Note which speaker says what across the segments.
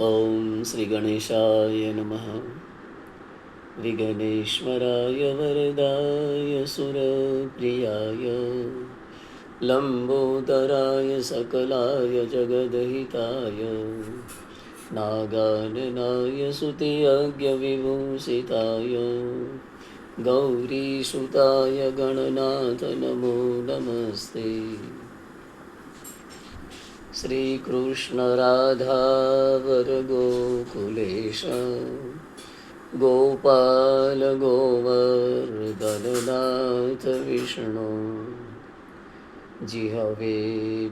Speaker 1: ॐ श्रीगणेशाय नमः विघ्नेश्वराय वरदाय सुरप्रियाय लम्बोदराय सकलाय जगदहिताय नागाननाय सुतियज्ञविभूषिताय गौरीसुताय गणनाथ नमो नमस्ते श्रीकृष्णराधावरगोकुलेश गोपाल गोवर्धननाथ विष्णु जिहवे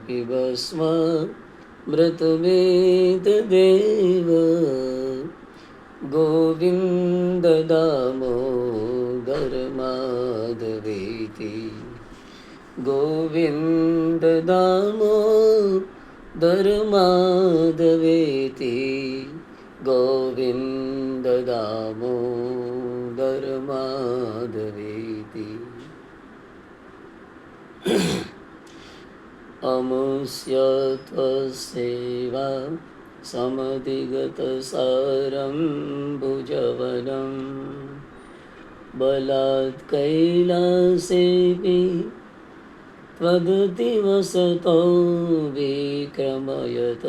Speaker 1: पिबस्म मृतवेददेव गोविन्द दामोदर माधवेति गोविन्द दामोदर माधवेति गोविन्द दामोदर माधवेति अमुष्य त्वसेवा समधिगतसारं भुजवनं बलात् कैलासेऽपि त्वदतिवसतो विक्रमयत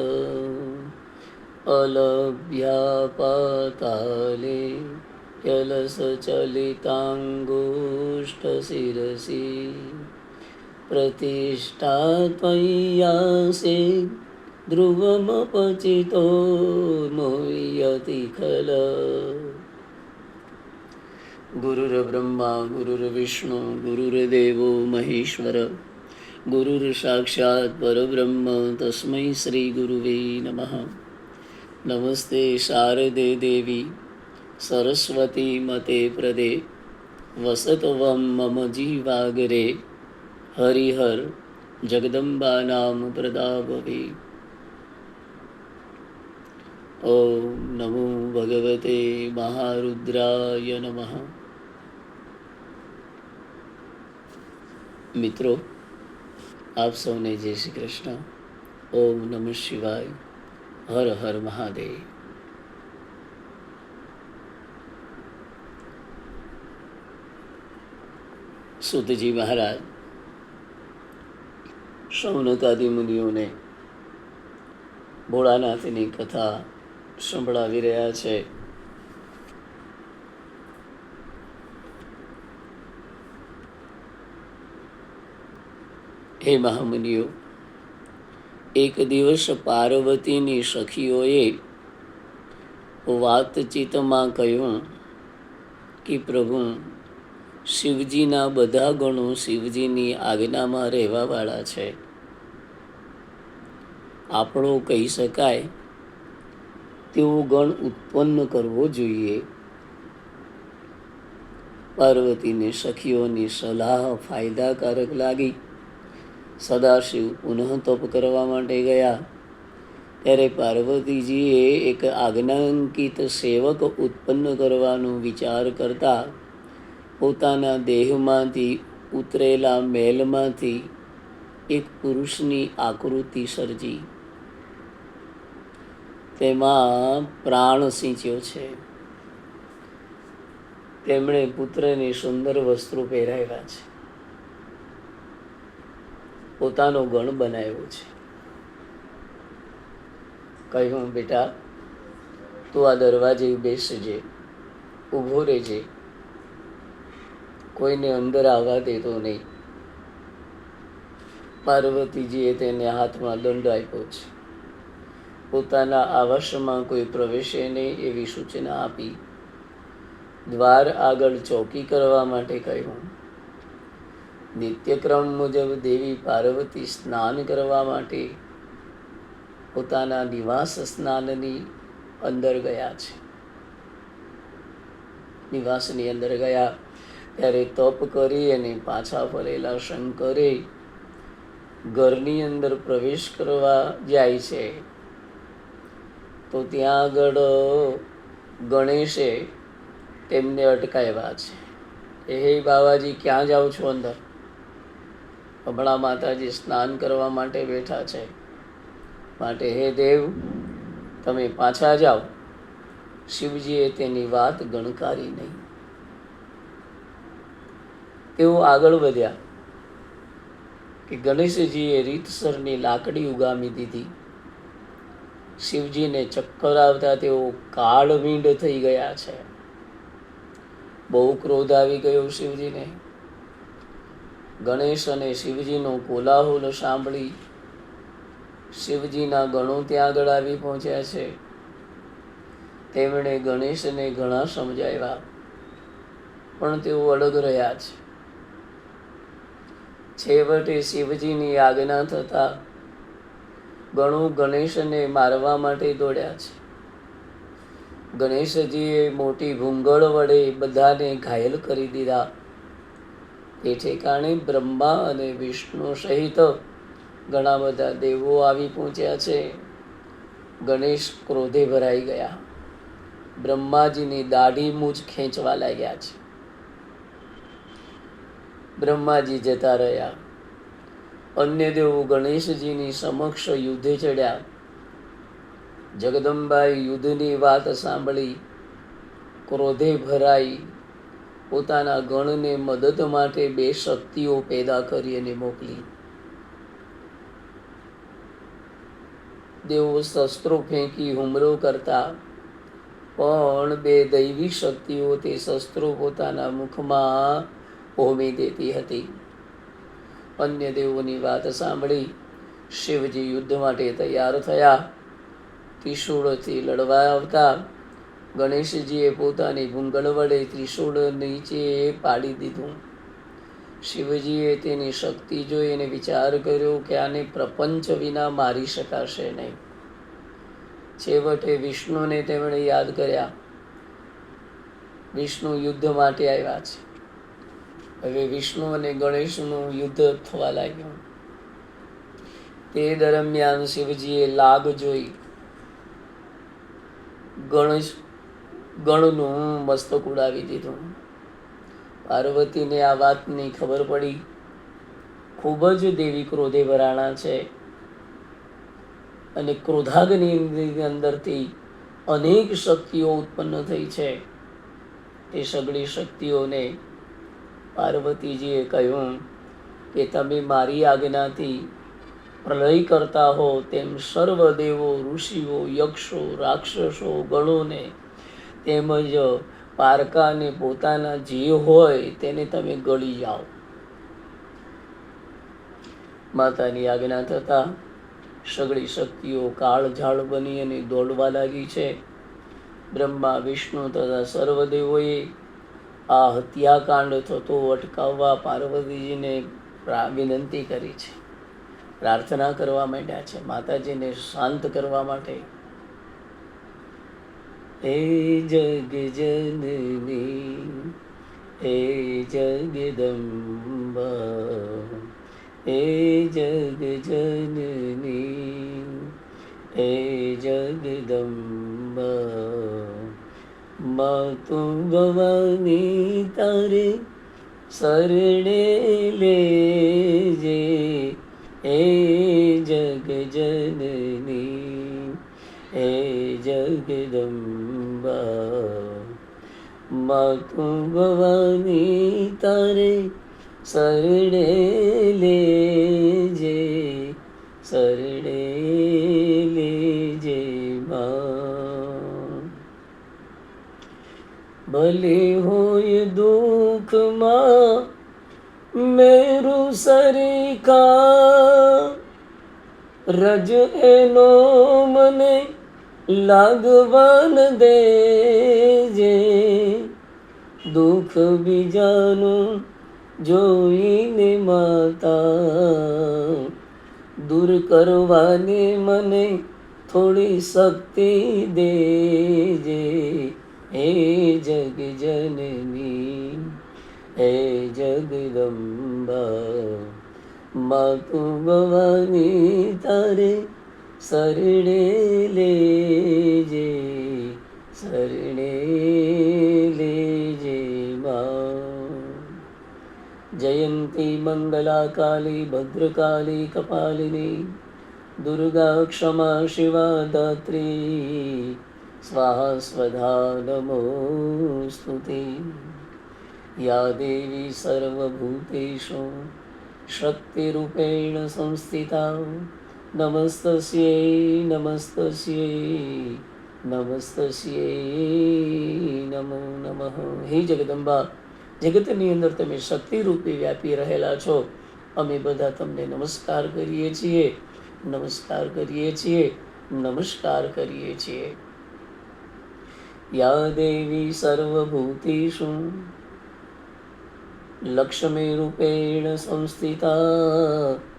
Speaker 1: अलभ्यापाताले यलसचलिताङ्गुष्ठशिरसि प्रतिष्ठा त्वय्यासे ध्रुवमपचितो मोयति खल गुरुर्ब्रह्मा गुरुर्विष्णु गुरुर्देवो महेश्वर गुरुर्साक्षात् परब्रह्म तस्मै श्रीगुरुवे नमः नमस्ते शारदे देवी सरस्वती मते प्रदे वसत्वं मम जीवागरे હરિહર જગદંબા નામ પ્રદાભવે ઓમ નમો ભગવતે મહારુદ્રાય નમઃ મિત્રો આપ સૌને જય શ્રી કૃષ્ણ. ઓમ નમઃ શિવાય. હર હર મહાદેવ. સુતજી મહારાજ, શૌનકાદી મુનિઓને ભોળાનાથની કથા સંભળાવી રહ્યા છે. હે મહામુનિઓ, એક દિવસ પાર્વતીની સખીઓએ વાતચીતમાં કહ્યું કે, પ્રભુ, શિવજીના બધા ગણો શિવજીની આજ્ઞામાં રહેવાવાળા છે. આપણો કહી શકાય, તેવો ગણ ઉત્પન્ન કરવો જોઈએ. પાર્વતીને સખીઓની સલાહ ફાયદાકારક લાગી. સદાશિવ પુનઃ તપ કરવા માટે ગયા. ત્યારે પાર્વતીજીએ એક આજ્ઞાંકિત સેવક ઉત્પન્ન કરવાનો વિચાર કરતા પોતાના દેહમાંથી ઉતરેલા મેલમાંથી એક પુરુષની આકૃતિ સર્જી. તેમાં પ્રાણ સિંચ્યો છે. તેમણે પુત્રને સુંદર વસ્ત્રો પહેરાવ્યા છે. પોતાનો ગણ બનાવ્યો છે. કહ્યું, બેટા, તું આ દરવાજે બેસજે, ઊભો રહેજે. કોઈને અંદર આવવા દેતો નહીં. પાર્વતીજીએ તેને હાથમાં દંડ આપ્યો છે. પોતાના આવાસમાં કોઈ પ્રવેશે નહીં એવી સૂચના આપી દ્વાર આગળ ચોકી કરવા માટે કહ્યું નિત્યક્રમ મુજબ દેવી પાર્વતી સ્નાન કરવા માટે પોતાના નિવાસ સ્નાનની અંદર ગયા છે. નિવાસની અંદર ગયા ત્યારે તપ કરી અને પાછા ફરેલા શંકરે ઘરની અંદર પ્રવેશ કરવા જાય છે. તો ત્યાં આગળ ગણેશે તેમને અટકાવ્યા છે. એ હે બાવાજી, ક્યાં જાઓ છો અંદર? હમણાં માતાજી સ્નાન કરવા માટે બેઠા છે. માટે હે દેવ, તમે પાછા જાઓ. શિવજીએ તેની વાત ગણકારી નહીં. તેઓ આગળ વધ્યા કે ગણેશજીએ રીતસરની લાકડી ઉગામી દીધી. શિવજીને ચક્કર આવતા તેઓ કાળમીંડ થઈ ગયા છે. બહુ ક્રોધ આવી ગયો શિવજીને. ગણેશ અને શિવજીનો કોલાહલ સાંભળી શિવજીના ગણો ત્યાં આગળ આવી પહોંચ્યા છે. તેમણે ગણેશને ઘણા સમજાવ્યા, પણ તેઓ અડગ રહ્યા છે. છેવટે શિવજીની આજ્ઞા થતા ગણુ ગણેશને મારવા માટે દોડ્યા છે. ગણેશજીએ મોટી ભૂંગળ વડે બધાને ઘાયલ કરી દીધા. એ ઠેકાણે બ્રહ્મા અને વિષ્ણુ સહિત ઘણા બધા દેવો આવી પહોંચ્યા છે. ગણેશ ક્રોધે ભરાઈ ગયા. બ્રહ્માજીની દાઢી મૂજ ખેંચવા લાગ્યા છે. બ્રહ્માજી જતા રહ્યા. અન્ય દેવો ગણેશજીની સમક્ષ યુદ્ધે ચડ્યા. જગદંબાએ યુદ્ધની વાત સાંભળી, ક્રોધે ભરાઈ પોતાના ગણને મદદ માટે બે શક્તિઓ પેદા કરી અને મોકલી. દેવો શસ્ત્રો ફેંકી હુમલો કરતા, પણ બે દૈવી શક્તિઓ તે શસ્ત્રો પોતાના મુખમાં હોમી દેતી હતી. અન્ય દેવોની વાત સાંભળી શિવજી યુદ્ધ માટે તૈયાર થયા. ત્રિશૂળથી લડવા આવતા ગણેશજીએ પોતાની ભૂંગળ વડે ત્રિશૂળ નીચે પાડી દીધું. શિવજીએ તેની શક્તિ જોઈને વિચાર કર્યો કે આને પ્રપંચ વિના મારી શકાશે નહીં. છેવટે વિષ્ણુને તેમણે યાદ કર્યા, વિષ્ણુ યુદ્ધ માટે આવ્યા છે. હવે વિષ્ણુ અને ગણેશનું યુદ્ધ થવા લાગ્યું. તે દરમિયાન શિવજીએ લાગ જોઈ, ગણેશ ગણનું મસ્તક ઉડાવી દીધું. પાર્વતીને આ વાતની ખબર પડી. ખૂબ જ દેવી ક્રોધે વરાણા છે. અને ક્રોધાગ્નિની અંદરથી અનેક શક્તિઓ ઉત્પન્ન થઈ છે. તે સગળી શક્તિઓને પાર્વતીજીએ કહ્યું કે તમે મારી આજ્ઞાથી પ્રલય કરતા હો તેમ સર્વ દેવો ઋષિઓ, યક્ષો, રાક્ષસો, ગણોને તેમજ પારકાને પોતાના જે હોય તેને તમે ગળી જાઓ. માતાની આજ્ઞા થતા સગળી શક્તિઓ કાળઝાળ બની અને દોડવા લાગી છે. બ્રહ્મા, વિષ્ણુ તથા સર્વદેવોએ આ હત્યાકાંડ થતો અટકાવવા પાર્વતીજીને વિનંતી કરી છે. પ્રાર્થના કરવા માંડ્યા છે. માતાજીને શાંત કરવા માટે હે જગ જનની, એ જગદંબા એ જગ જનની હે જગદંબા માતુ ભવાની તારે શરણે લેજે, એ જગ જનની, એ જગદંબા માતુ ભવાની તારે શરણે લેજે શરણે લેજે ભલે હોય દુઃખમાં મેરું સરિકા રજ એનો મને લાગવાન દેજે, દુઃખ બીજાનું જોઈને માતા, દૂર કરવાની મને થોડી શક્તિ દેજે. હે જગ જનની, હે જગદંબા માતુ ભવાની તારે શરણે લેજે શરણે લેજે જયંતી મંગલા કાલી ભદ્રકાલી કપાલિની દુર્ગા ક્ષમા શિવા દાત્રી સ્વાહા સ્વધા નમો સ્તુતિ યા દેવી સર્વભૂતેષુ શક્તિરૂપેણ સંસ્થિતા નમસ્તસ્યૈ નમસ્તસ્યૈ નમસ્તસ્યૈ નમો નમઃ હે જગદંબા જગતની અંદર તમે શક્તિરૂપી વ્યાપી રહેલા છો. અમે બધા તમને નમસ્કાર કરીએ છીએ, નમસ્કાર કરીએ છીએ, નમસ્કાર કરીએ છીએ. યા દેવી સર્વભૂતિષુ, લક્ષ્મીરૂપેણ સંસ્થિતા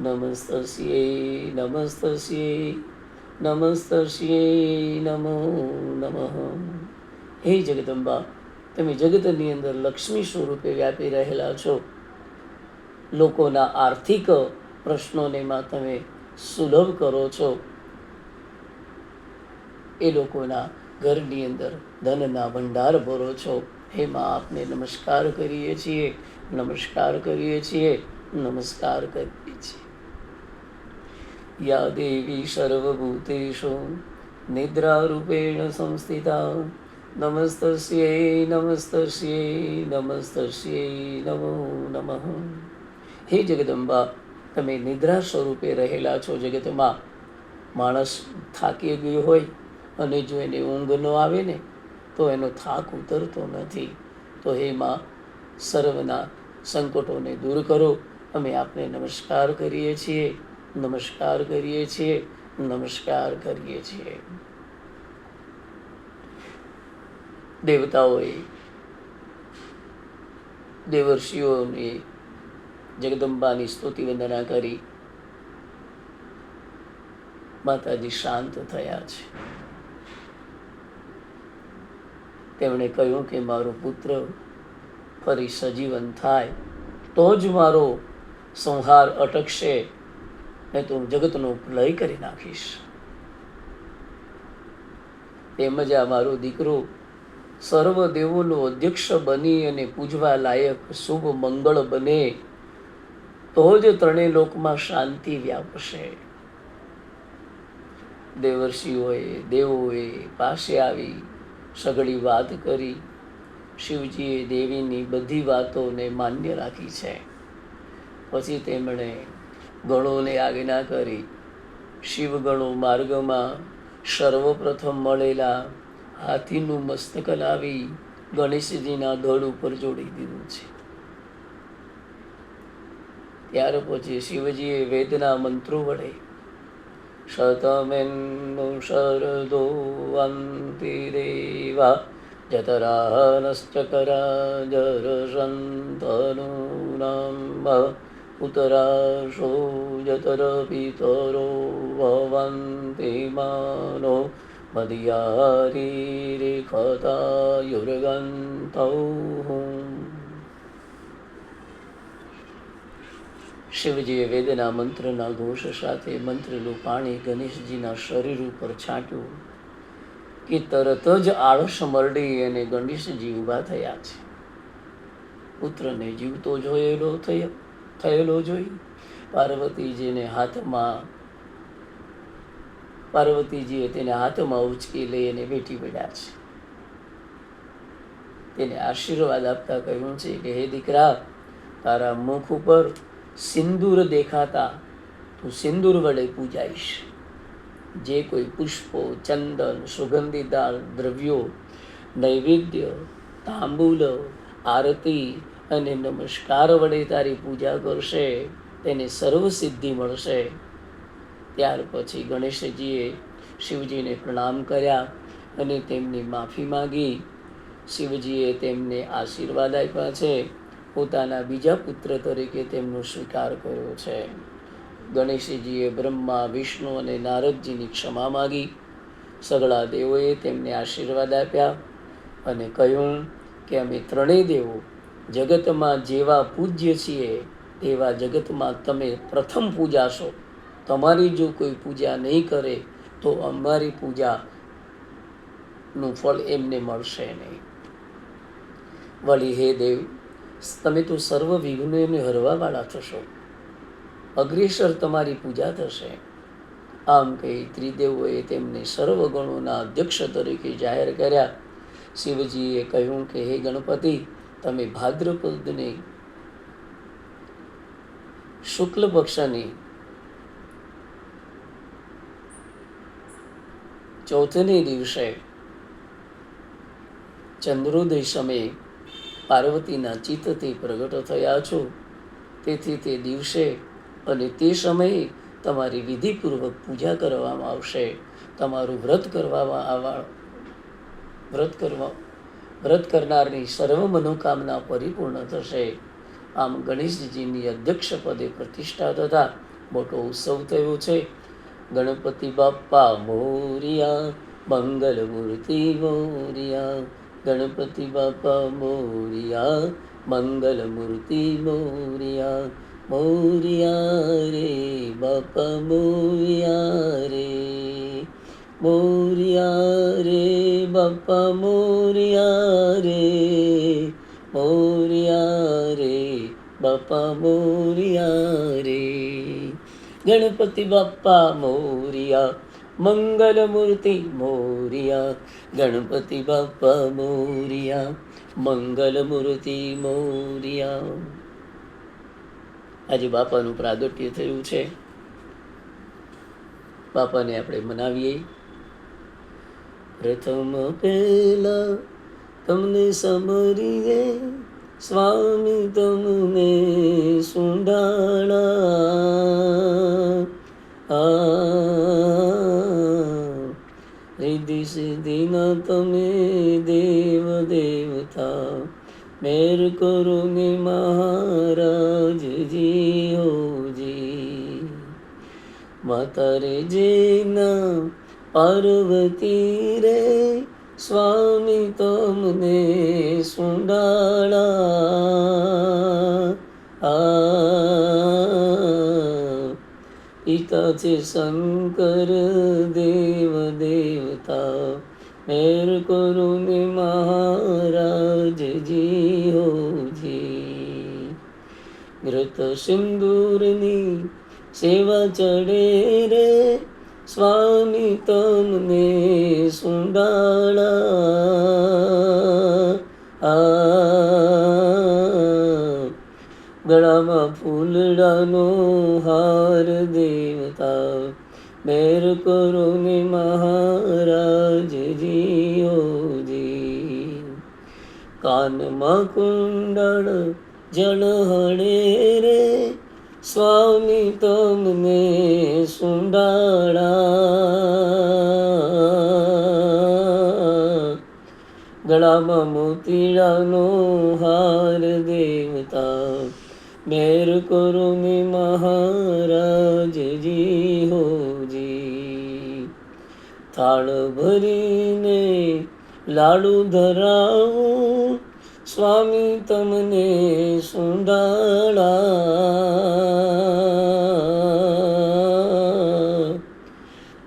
Speaker 1: નમસ્તસ્યે નમસ્તસ્યે નમસ્તસ્યે નમો નમઃ હે જગદંબા તમે જગતની અંદર લક્ષ્મી સ્વરૂપે વ્યાપી રહેલા છો. લોકોના આર્થિક પ્રશ્નોને માં તમે સુલભ કરો છો. એ લોકોના ઘરની અંદર ધનના ભંડાર ભરો છો. હે માં, આપને નમસ્કાર કરીએ છીએ. નમસ્કાર કરીએ છીએ. નમસ્કાર છીએ યા દેવી સર્વભૂતેષુ નિદ્રારૂપેણ સંસ્થિતા નમસ્તસ્યૈ નમસ્તસ્યૈ નમસ્તસ્યૈ નમો નમઃ હે જગદંબા તમે નિદ્રા સ્વરૂપે રહેલા છો જગતમાં. માણસ થાકી ગયો હોય અને જો એને ઊંઘ ન આવે ને, તો એનો થાક ઉતરતો નથી. તો હે માં, સર્વના સંકટોને દૂર કરો. અમે આપને નમસ્કાર કરીએ છીએ. નમસ્કાર કરીએ છીએ, નમસ્કાર કરીએ છીએ. દેવતાઓએ, દેવર્ષિઓને જગદંબાની સ્તુતિ વંદના કરી. માતાજી શાંત થયા છે. તેમણે કહ્યું કે મારો પુત્ર ફરી સજીવન થાય, તો જ મારો સંહાર અટકશે. નહીં તો જગતનો લય કરી નાખીશ. તેમજ આ મારો દીકરો સર્વ દેવોનો અધ્યક્ષ બની અને પૂજવા લાયક શુભ મંગળ બને, તો જ ત્રણેય લોકમાં શાંતિ વ્યાપશે. દેવર્ષિઓએ, દેવોએ પાસે આવી સઘળી વાત કરી. શિવજીએ દેવીની બધી વાતોને માન્ય રાખી છે. પછી તેમણે ગણોને આજ્ઞા કરી. શિવગણો માર્ગમાં સર્વપ્રથમ મળેલા હાથીનું મસ્તક લાવી ગણેશજીના ધડ ઉપર જોડી દીધું છે. ત્યાર પછી શિવજીએ વેદના મંત્રો વડે શતમેન્દુ શરદો અંતિ દેવા જતરાનશ્ચકરા જરસંતનૂનામ ઉતરાશો જતર પિતરો ભવન્તિ માનો મદિયારીરેખતાયુર્ગંતૌ શિવજીએ વેદના મંત્રના ઘોષ સાથે મંત્રેલું પાણી ગણેશજીના શરીર ઉપર છાંટ્યું. કે તરત જ આળસ મરડી અને ગણેશજી ઊભા થયા છે. પુત્રને જીવતો જોયેલો થયો. થયેલો જોઈ પાર્વતીજીને હાથમાં, પાર્વતીજીએ તેને હાથમાં ઉચકી લઈ બેઠી પડ્યા છે. તેને આશીર્વાદ આપતા કહ્યું છે કે, હે દીકરા, તારા મુખ ઉપર સિંદૂર દેખાતા તું સિંદૂર વડે પૂજાઈશ. જે કોઈ પુષ્પો, ચંદન સુગંધીદાર દ્રવ્યો, નૈવેદ્ય, તાંબૂલ, આરતી અને નમસ્કાર વડે તારી પૂજા કરશે, તેને સર્વ સિદ્ધિ મળશે. ત્યાર પછી ગણેશજીએ શિવજીને પ્રણામ કર્યા અને તેમની માફી માંગી. શિવજીએ તેમને આશીર્વાદ આપ્યા છે. પોતાના બીજા પુત્ર તરીકે તેમનો સ્વીકાર કર્યો છે. ગણેશજીએ બ્રહ્મા, વિષ્ણુ અને નારદજીની ક્ષમા માગી. સગળા દેવોએ તેમને આશીર્વાદ આપ્યા અને કહ્યું કે અમે ત્રણેય દેવો જગતમાં જેવા પૂજ્ય છીએ તેવા જગતમાં તમે પ્રથમ પૂજાશો તમારી જો કોઈ પૂજા નહીં કરે, તો અમારી પૂજાનું ફળ એમને મળશે નહીં. વળી હે દેવ, તમે તો સર્વ વિઘ્નોને હરવાવાળા થશો. અગ્રેસર તમારી પૂજા થશે. આમ કહી ત્રિદેવોએ તેમને સર્વ ગણોના અધ્યક્ષ તરીકે જાહેર કર્યા. શિવજીએ કહ્યું કે, હે ગણપતિ તમે ભાદ્રપદને શુક્લ પક્ષની ચોથને દિવસે ચંદ્રોદય સમયે પાર્વતીના ચિત્તથી પ્રગટ થયા છો. તેથી તે દિવસે અને તે સમયે તમારી વિધિપૂર્વક પૂજા કરવામાં આવશે. તમારું વ્રત કરવામાં આવવા વ્રત કરવા વ્રત કરનારની સર્વ મનોકામના પરિપૂર્ણ થશે. આમ ગણેશજીની અધ્યક્ષ પદે પ્રતિષ્ઠા તથા મોટો ઉત્સવ થયો છે. ગણપતિ બાપ્પા મોરિયા, મંગલ મૂર્તિ મોરિયા, ગણપતિ બાપા મોરિયા, મંગલ મૂર્તિ મોરિયા મોરિયા રે બાપા મોરિયા રે. મોરિયા રે બાપા મોરિયા રે મોરિયા રે બાપા મોરિયા રે ગણપતિ બાપ્પા મોરિયા મંગલ મૂર્તિ મોરિયા ગણપતિ બાપા મોરિયા મંગલ મૂર્તિ મોરિયા આજે બાપાનું પ્રાગટ્ય થયું છે. બાપાને આપણે મનાવીએ. પ્રથમ પહેલા તમને સમરીએ સ્વામી તમને સુંડાણા રિદ્ધિ સિદ્ધિના તમે દેવ દેવતા મેર કરો ને મહારાજજી હોજી માતા રે પાર્વતી રે, સ્વામી તમને સુંડાળા આ પિતા છે શંકર દેવ દેવતા, મેર કરો ને મહારાજજી હોજી ઘૃત સિંદૂરની સેવા ચડે રે સ્વામી તમને સુંડાળા આ ગળામાં ફૂલડાનો હાર દેવતા મેર કરો ને મહારાજજી હોજી કાનમાં કુંડળ જળ હળે રે સ્વામી તમને સુંડાળા ગળામાં મોતીડાનો હાર દેવતા, મેર કરો ને મહારાજજી હોજી. થાળ ભરીને લાડુ ધરાવું સ્વામી તમને સુંડાળા.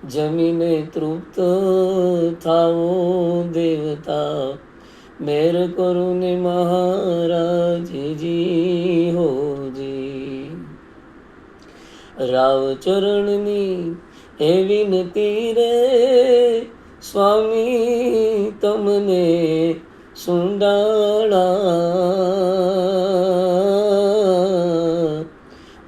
Speaker 1: જમીને તૃપ્ત થાવો દેવતા, મેર કરો ને મહારાજજી હોજી. રાવ ચરણની એ વિનતી રે સ્વામી તમને સુંડાળા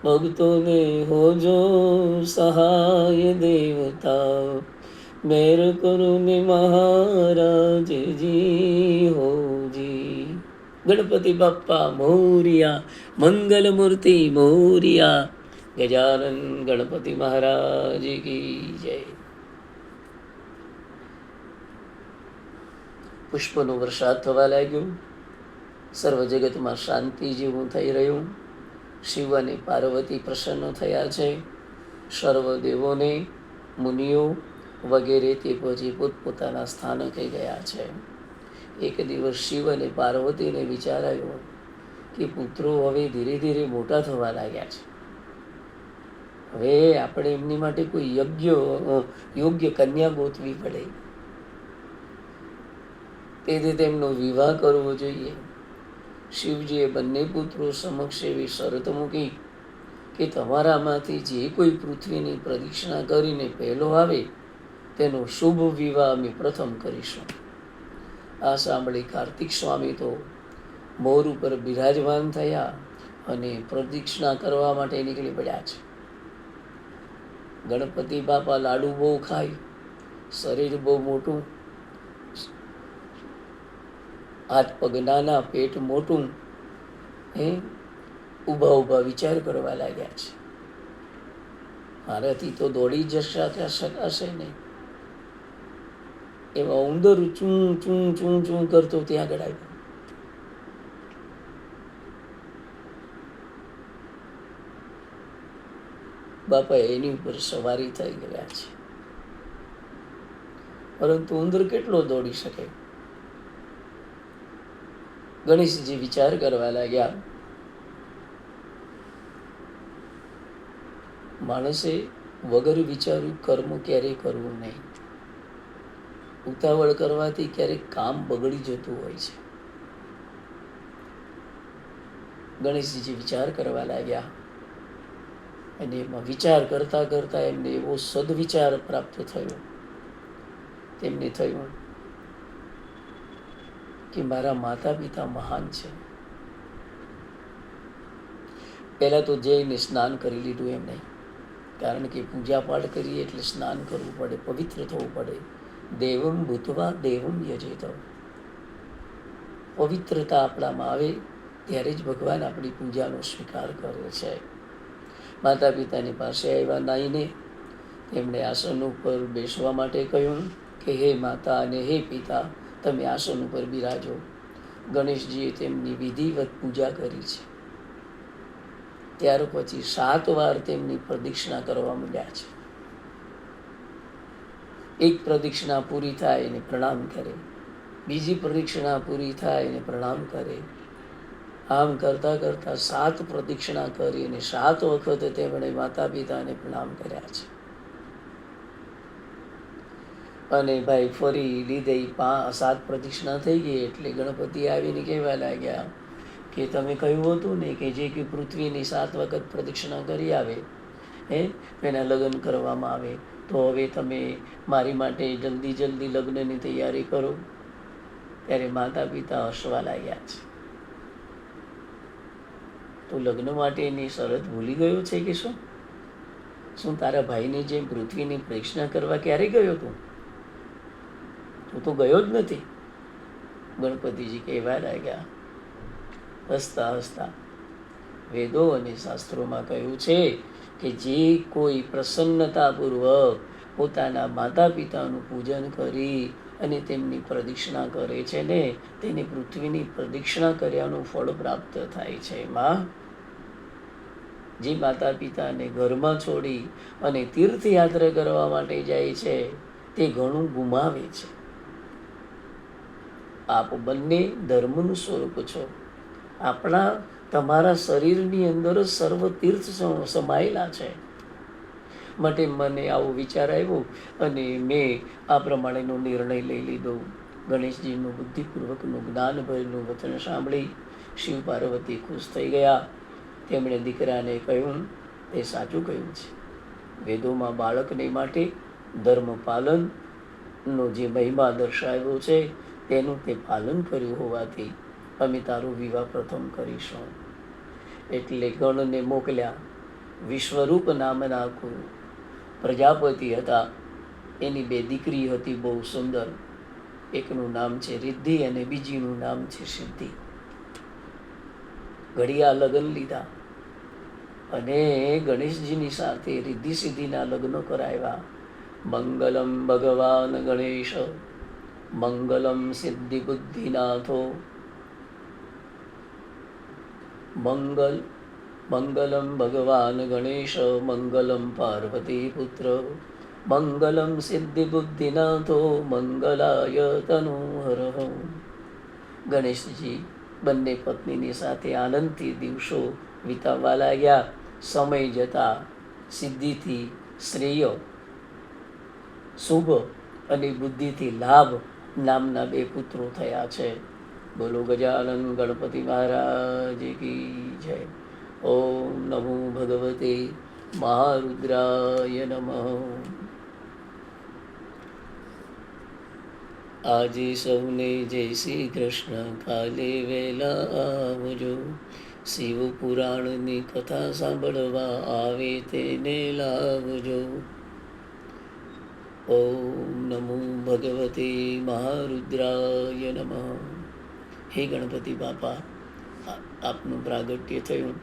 Speaker 1: ભક્તોને હોજો સહાય દેવતા. મેર કરુને મહારાજજી હોજી ગણપતિ બાપ્પા મોરિયા, મંગલ મૂર્તિ મોરિયા. ગજાનન ગણપતિ મહારાજ કી જય. પુષ્પનો વરસાદ થવા લાગ્યો. સર્વ જગતમાં શાંતિ જેવું થઈ રહ્યું. શિવ અને પાર્વતી પ્રસન્ન થયા છે. સર્વ દેવોને, મુનિઓ વગેરે તે પછી પોતપોતાના સ્થાનકે ગયા છે. એક દિવસ શિવ અને પાર્વતીને વિચાર આવ્યો કે પુત્રો હવે ધીરે ધીરે મોટા થવા લાગ્યા છે. હવે આપણે એમની માટે કોઈ યોગ્ય યોગ્ય કન્યા ગોતવી પડે. તેથી તેમનો વિવાહ કરવો જોઈએ. શિવજીએ બંને પુત્રો સમક્ષ એવી શરત મૂકી કે તમારામાંથી જે કોઈ પૃથ્વીની પ્રદક્ષિણા કરીને પહેલો આવે, તેનો શુભ વિવાહ અમે પ્રથમ કરીશું. આ સાંભળી કાર્તિક સ્વામી તો મોર ઉપર બિરાજમાન થયા અને પ્રદક્ષિણા કરવા માટે નીકળી પડ્યા છે. ગણપતિ બાપા લાડુ બહુ ખાય, શરીર બહુ મોટું હાથ પગ નાના, પેટ મોટું, હે? ઊભા ઊભા વિચાર કરવા લાગ્યા છે. મારાથી તો દોડી જશા શકાશે નહીં. એવા ઉંદર ચૂં ચૂં ચૂં ચૂં કરતો ત્યાં આગળ આવ્યો. બાપા એની ઉપર સવારી થઈ ગયા છે. પરંતુ ઉંદર કેટલો દોડી શકે? ગણેશજી વિચાર કરવા લાગ્યા. માણસે વગર વિચાર્યું કર્મ ક્યારેય કરવું નહીં. ઉતાવળ કરવાથી ક્યારેક કામ બગડી જતું હોય છે. ગણેશજી વિચાર કરવા લાગ્યા. અને એમાં વિચાર કરતા કરતા એમને એવો સદવિચાર પ્રાપ્ત થયો. તેમને થયું કે મારા માતા પિતા મહાન છે. પહેલા તો જઈને સ્નાન કરી લીધું એમને કારણ કે પૂજા પાઠ કરીએ એટલે સ્નાન કરવું પડે, પવિત્ર થવું પડે. દેવમ ભૂતવા, દેવમ યજેત પવિત્રતા આપણામાં આવે ત્યારે જ ભગવાન આપણી પૂજાનો સ્વીકાર કરે છે. માતા પિતાની પાસે આવ્યા નાઈને તેમણે આસન ઉપર બેસવા માટે કહ્યું કે, હે માતા અને હે પિતા તમે આસન ઉપર બિરાજો. ગણેશજીએ તેમની વિધિવત પૂજા કરી છે. ત્યાર પછી સાત વાર તેમની પ્રદક્ષિણા કરવા માંડ્યા છે. એક પ્રદક્ષિણા પૂરી થાય એને પ્રણામ કરે. બીજી પ્રદક્ષિણા પૂરી થાય એને પ્રણામ કરે. આમ કરતા કરતા સાત પ્રદક્ષિણા કરી અને સાત વખત તેમણે માતા પિતાને પ્રણામ કર્યા છે. અને ભાઈ ફરી લીધે પા સાત પ્રદક્ષિણા થઈ ગઈ એટલે ગણપતિ આવીને કહેવા લાગ્યા કે તમે કહ્યું હતું ને કે જે કે પૃથ્વીની સાત વખત પ્રદક્ષિણા કરી આવે, હે, એના લગ્ન કરવામાં આવે, તો હવે તમે મારી માટે જલ્દી જલ્દી લગ્નની તૈયારી કરો. ત્યારે માતા પિતા હસવા લાગ્યા છે. તો લગ્ન માટેની શરત ભૂલી ગયો છે કે શું? શું તારા ભાઈને જેમ પૃથ્વીની પ્રેક્ષણા કરવા ક્યારે ગયો તું? તું તો ગયો જ નથી. ગણપતિજી કહેવા લાગ્યા, હસતા હસતા. વેદો અને શાસ્ત્રોમાં કહ્યું છે કે જે કોઈ પ્રસન્નતાપૂર્વક પોતાના માતા પિતાનું પૂજન કરી અને તેમની પ્રદક્ષિણા કરે છે ને, તેને પૃથ્વીની પ્રદક્ષિણા કર્યાનું ફળ પ્રાપ્ત થાય છે. એમાં જે માતા પિતાને ઘરમાં છોડી અને તીર્થયાત્રા કરવા માટે જાય છે, તે ઘણું ગુમાવે છે. આપ બંને ધર્મનું સ્વરૂપ છો. આપણા, તમારા શરીરની અંદર સર્વ તીર્થ સમાયેલા છે. માટે મને આવો વિચાર આવ્યો અને મેં આ પ્રમાણેનો નિર્ણય લઈ લીધો. ગણેશજીનું બુદ્ધિપૂર્વકનું જ્ઞાનભરનું વચન સાંભળી શિવ પાર્વતી ખુશ થઈ ગયા. તેમણે દીકરાને કહ્યું, તે સાચું કહ્યું છે. વેદોમાં બાળકને માટે ધર્મ પાલનનો જે મહિમા દર્શાવ્યો છે તેનું તે પાલન કર્યું હોવાથી અમે તારો વિવાહ પ્રથમ કરીશું. એટલે ગણને મોકલ્યા, વિશ્વરૂપ નામના પ્રજાપતિ હતા, એની બે દીકરી હતી બહુ સુંદર. એકનું નામ છે રિદ્ધિ અને બીજીનું નામ છે સિદ્ધિ. ઘડિયા લગ્ન લીધા. અને ગણેશજીની સાથે રિદ્ધિ સિદ્ધિના લગ્નો કરાવ્યા. મંગલમ ભગવાન ગણેશ. મંગલમ સિદ્ધિ બુદ્ધિનાથો મંગલ મંગલમ ભગવાન ગણેશ મંગલમ પાર્વતી પુત્ર મંગલમ સિદ્ધિ બુદ્ધિનાથો મંગલાય તનોહર ગણેશજી બંને પત્નીની સાથે આનંદથી દિવસો વિતાવવા લાગ્યા સમય જતા સિદ્ધિથી શ્રેય શુભ અને બુદ્ધિથી લાભ નામના બે પુત્રો થયા છે. બોલો ગજાનંદ ગણપતિ મહારાજ કી જય. ઓમ નમો ભગવતે મહારુદ્રાય નમઃ. આજે સૌને જય શ્રી કૃષ્ણ. કાલે વહેલા આવજો. શિવ પુરાણની કથા સાંભળવા આવે તેને લાવજો. ઓમ નમો ભગવતે મહારુદ્રાય નમઃ. હે ગણપતિ બાપા આપનું પ્રાગટ્ય થયું.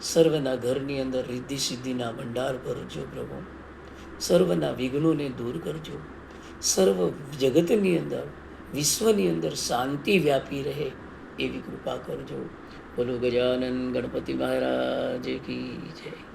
Speaker 1: સર્વના ઘરની અંદર રિદ્ધિ સિદ્ધિના ભંડાર ભરજો પ્રભુ. સર્વના વિઘ્નોને દૂર કરજો. સર્વ જગતની અંદર, વિશ્વની અંદર શાંતિ વ્યાપી રહે એવી કૃપા કરજો. બોલો ગજાનંદ ગણપતિ મહારાજ કી જય.